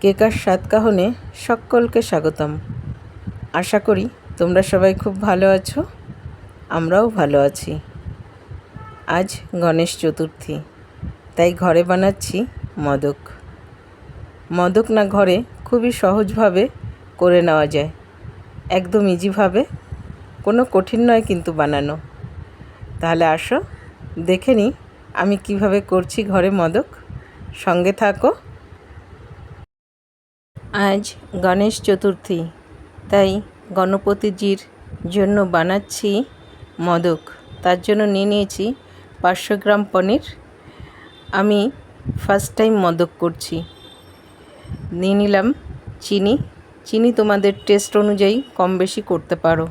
কেকার স্বাদ কাহনে সকলকে স্বাগতম। আশা করি তোমরা সবাই খুব ভালো আছো, আমরাও ভালো আছি। আজ গণেশ চতুর্থী, তাই ঘরে বানাচ্ছি মদক। মদক না ঘরে খুবই সহজভাবে করে নেওয়া যায়। একদম ইজিভাবে, কোনো কঠিন নয় কিন্তু বানানো। তাহলে আসো, দেখে নিই আমি কীভাবে করছি ঘরে মদক। সঙ্গে থাকো আজ গণেশ চতুর্থী, তাই গণপতিজির জন্য বানাচ্ছি মদক। তার জন্য নিয়ে নিয়েছি পাঁচশো গ্রাম পনির। আমি ফার্স্ট টাইম মদক করছি। নিয়ে নিলাম চিনি। চিনি তোমাদের টেস্ট অনুযায়ী কম বেশি করতে পারো।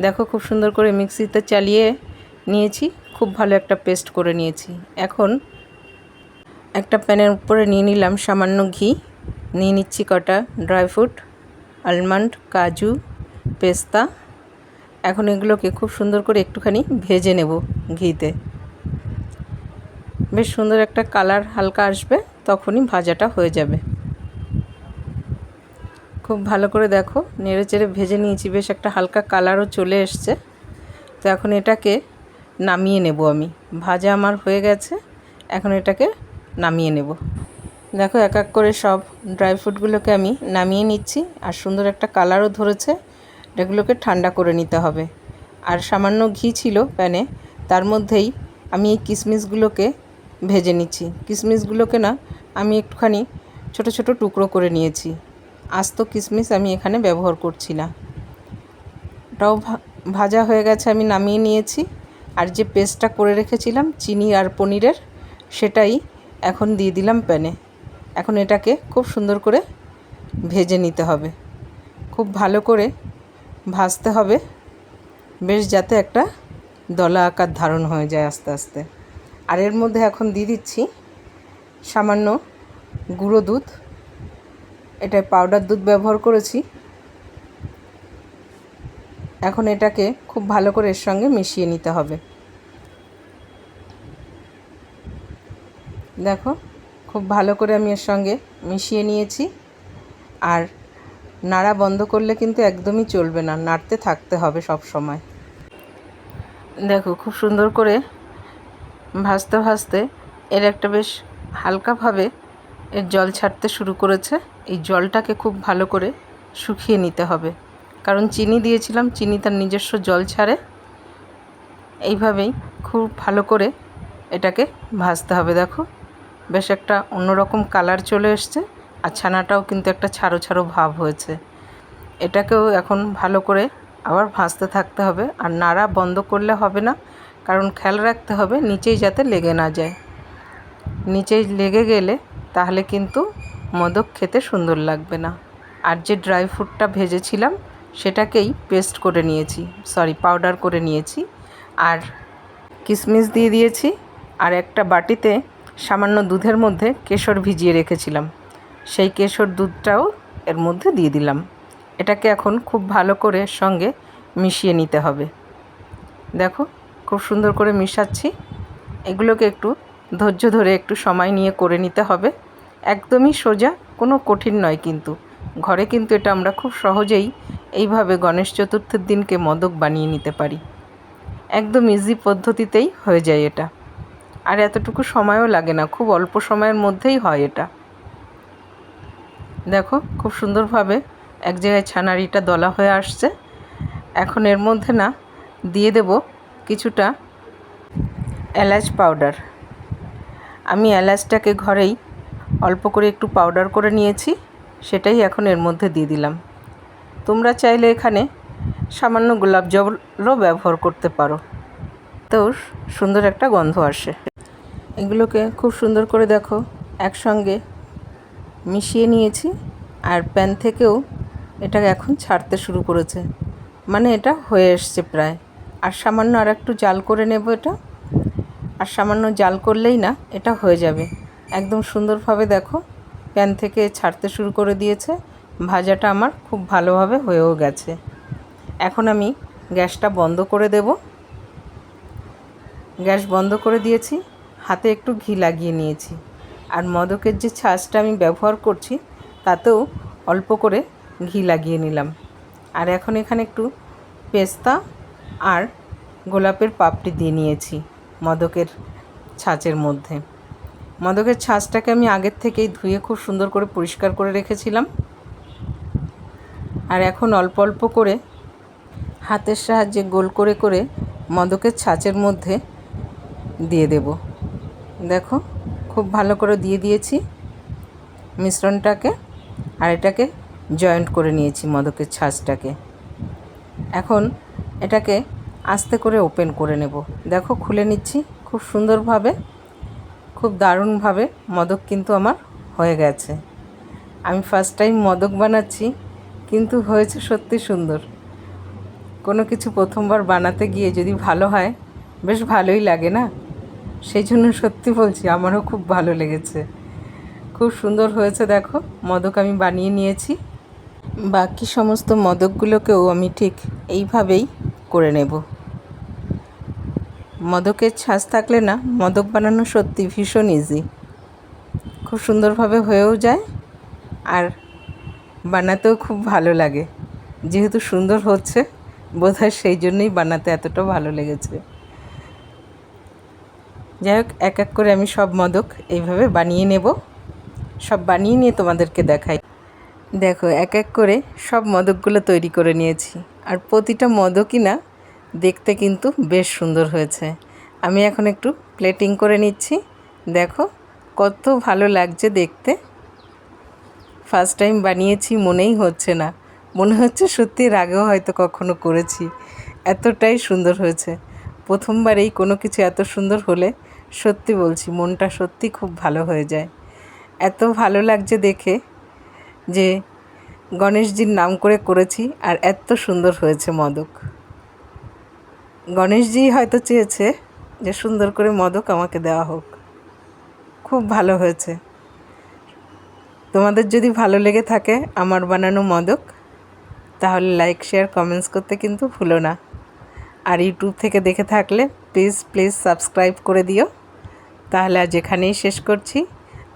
দেখো খুব সুন্দর করে মিক্সিতে চালিয়ে নিয়েছি, খুব ভালো একটা পেস্ট করে নিয়েছি। এখন একটা প্যানের উপরে নিয়ে নিলাম সামান্য ঘি। নিয়ে নিচ্ছি কটা ড্রাই ফ্রুট, আলমন্ড, কাজু, পেস্তা। এখন এগুলোকে খুব সুন্দর করে একটুখানি ভেজে নেব ঘিতে। বেশ সুন্দর একটা কালার হালকা আসবে, তখনই ভাজাটা হয়ে যাবে। খুব ভালো করে দেখো, নেড়ে চেড়ে ভেজে নিয়েছি, বেশ একটা হালকা কালারও চলে এসছে। তো এখন এটাকে নামিয়ে নেব আমি। ভাজা আমার হয়ে গেছে, এখন এটাকে নামিয়ে নেব। দেখো, এক এক করে সব ড্রাই ফ্রুটগুলোকে আমি নামিয়ে নিচ্ছি আর সুন্দর একটা কালারও ধরেছে। এগুলোকে ঠান্ডা করে নিতে হবে। আর সামান্য ঘি ছিল প্যানে, তার মধ্যেই আমি এই কিশমিশগুলোকে ভেজে নিচ্ছি। কিশমিশগুলোকে না আমি একটুখানি ছোট ছোট টুকরো করে নিয়েছি। আস্ত কিশমিশ আমি এখানে ব্যবহার করছি না। ওটাও ভাজা হয়ে গেছে আমি নামিয়ে নিয়েছি। আর যে পেস্টটা করে রেখেছিলাম, চিনি আর পনিরের, সেটাই এখন দিয়ে দিলাম প্যানে। এখন এটাকে খুব সুন্দর করে ভেজে নিতে হবে। খুব ভালো করে ভাজতে হবে। বেশ যাতে একটা দলা আকার ধারণ হয়ে যায় আস্তে আস্তে। আর এর মধ্যে এখন দিয়ে দিচ্ছি সামান্য গুঁড়ো দুধ। এটায় পাউডার দুধ ব্যবহার করেছি। এখন এটাকে খুব ভালো করে এর সঙ্গে মিশিয়ে নিতে হবে। দেখো খুব ভালো করে আমি এর সঙ্গে মিশিয়ে নিয়েছি। আর নাড়া বন্ধ করলে কিন্তু একদমই চলবে না, নাড়তে থাকতে হবে সব সময়। দেখো, খুব সুন্দর করে ভাজতে ভাজতে এর একটা বেশ হালকাভাবে এর জল ছাড়তে শুরু করেছে। এই জলটাকে খুব ভালো করে শুকিয়ে নিতে হবে। কারণ চিনি দিয়েছিলাম, চিনি তার নিজস্ব জল ছাড়ে। এইভাবেই খুব ভালো করে এটাকে ভাজতে হবে, দেখো। বেশ একটা অন্যরকম কালার চলে এসছে। আর ছানাটাও কিন্তু একটা ছাড়ো ছাড়ো ভাব হয়েছে। এটাকেও এখন ভালো করে আবার ভাজতে থাকতে হবে। আর নাড়া বন্ধ করলে হবে না। কারণ খেয়াল রাখতে হবে, নিচেই যাতে লেগে না যায়। নিচেই লেগে গেলে তাহলে কিন্তু মদক খেতে সুন্দর লাগবে না। আর যে ড্রাই ফ্রুটটা ভেজেছিলাম, সেটাকেই পেস্ট করে নিয়েছি। সরি পাউডার করে নিয়েছি। আর কিশমিশ দিয়ে দিয়েছি। আর একটা বাটিতে সামান্য দুধের মধ্যে কেশর ভিজিয়ে রেখেছিলাম। সেই কেশর দুধটাও এর মধ্যে দিয়ে দিলাম। এটাকে এখন খুব ভালো করে সঙ্গে মিশিয়ে নিতে হবে। দেখো, খুব সুন্দর করে মিশাচ্ছি। এগুলোকে একটু ধৈর্য ধরে একটু সময় নিয়ে করে নিতে হবে। একদমই সোজা, কোনো কঠিন নয় কিন্তু। ঘরে কিন্তু এটা আমরা খুব সহজেই এইভাবে গণেশ চতুর্থীর দিনকে মদক বানিয়ে নিতে পারি। একদম ইজি পদ্ধতিতেই হয়ে যায় এটা। আর এতটুকু সময়ও লাগে না, খুব অল্প সময়ের মধ্যেই হয় এটা। দেখো, খুব সুন্দরভাবে এক জায়গায় ছানারিটা দলা হয়ে আসছে। এখন এর মধ্যে না, দিয়ে দেব কিছুটা এলাচ পাউডার। আমি এলাচটাকে ঘরেই অল্প করে একটু পাউডার করে নিয়েছি, সেটাই এখন এর মধ্যে দিয়ে দিলাম। তোমরা চাইলে এখানে সামান্য গোলাপ জলও ব্যবহার করতে পারো। তো সুন্দর একটা গন্ধ আসে। এগুলোকে খুব সুন্দর করে দেখো। একসঙ্গে মিশিয়ে নিয়েছি আর প্যান থেকেও এটা এখন ছাড়তে শুরু করেছে। মানে এটা হয়ে এসছে প্রায়। আর সামান্য আর একটু জাল করে নেব এটা। আর সামান্য জাল করলেই না, এটা হয়ে যাবে। একদম সুন্দরভাবে দেখো, প্যান থেকে ছাড়তে শুরু করে দিয়েছে। ভাজাটা আমার খুব ভালোভাবে হয়েও গেছে। এখন আমি গ্যাসটা বন্ধ করে দেব। গ্যাস বন্ধ করে দিয়েছি। হাতে একটু ঘি লাগিয়ে নিয়েছি। আর মদকের যে ছাঁচটা আমি ব্যবহার করছি, তাতেও অল্প করে ঘি লাগিয়ে নিলাম। আর এখন এখানে একটু পেস্তা আর গোলাপের পাপড়ি দিয়ে নিয়েছি মদকের ছাঁচের মধ্যে। মদকের ছাঁচটাকে আমি আগের থেকেই ধুয়ে খুব সুন্দর করে পরিষ্কার করে রেখেছিলাম। আর এখন অল্প অল্প করে হাতের সাহায্যে গোল করে করে মদকের ছাঁচের মধ্যে দিয়ে দেব। দেখো, খুব ভালো করে দিয়ে দিয়েছি মিশ্রণটাকে, আর এটাকে জয়েন্ট করে নিয়েছি মদকের ছাঁচটাকে। এখন এটাকে আস্তে করে ওপেন করে নেব। দেখো, খুলে নিচ্ছি, খুব সুন্দরভাবে, খুব দারুণভাবে মদক কিন্তু আমার হয়ে গেছে। আমি ফার্স্ট টাইম মদক বানাচ্ছি, কিন্তু হয়েছে সত্যি সুন্দর। কোনো কিছু প্রথমবার বানাতে গিয়ে যদি ভালো হয়, বেশ ভালোই লাগে না? সেই জন্য সত্যি বলছি আমারও খুব ভালো লেগেছে। খুব সুন্দর হয়েছে, দেখো। মদক আমি বানিয়ে নিয়েছি। বাকি সমস্ত মদকগুলোকেও আমি ঠিক এইভাবেই করে নেব। মদকের ছাঁচ থাকলে না, মদক বানানো সত্যি ভীষণ ইজি খুব সুন্দরভাবে হয়েও যায় আর বানাতেও খুব ভালো লাগে। যেহেতু সুন্দর হচ্ছে, বোধহয় সেই জন্যই বানাতে এতটা ভালো লেগেছে। যাই হোক, এক এক করে আমি সব মদক এইভাবে বানিয়ে নেব। সব বানিয়ে নিয়ে তোমাদেরকে দেখাই। দেখো, এক এক করে সব মদকগুলো তৈরি করে নিয়েছি। আর প্রতিটা মদকই না, দেখতে কিন্তু বেশ সুন্দর হয়েছে। আমি এখন একটু প্লেটিং করে নিচ্ছি। দেখো, কত ভালো লাগছে দেখতে। ফার্স্ট টাইম বানিয়েছি, মনেই হচ্ছে না। মনে হচ্ছে সত্যি এর আগেও হয়তো কখনো করেছি। এতটাই সুন্দর হয়েছে। প্রথমবারেই কোনো কিছু এত সুন্দর হলে সত্যি বলছি মনটা সত্যি খুব ভালো হয়ে যায়। এত ভালো লাগছে দেখে যে গণেশজির নাম করে করেছি আর এত সুন্দর হয়েছে মদক। গণেশজি হয়তো চেয়েছে যে সুন্দর করে মদক আমাকে দেওয়া হোক। খুব ভালো হয়েছে। তোমাদের যদি ভালো লেগে থাকে আমার বানানো মদক, তাহলে লাইক শেয়ার কমেন্টস করতে কিন্তু ভুলো না। আর ইউটিউব থেকে দেখে থাকলে প্লিজ প্লিজ সাবস্ক্রাইব করে দিও। তাহলে আজ এখানেই শেষ করছি।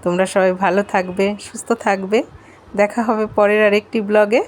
তোমরা সবাই ভালো থাকবে, সুস্থ থাকবে। দেখা হবে পরের আরেকটি ব্লগে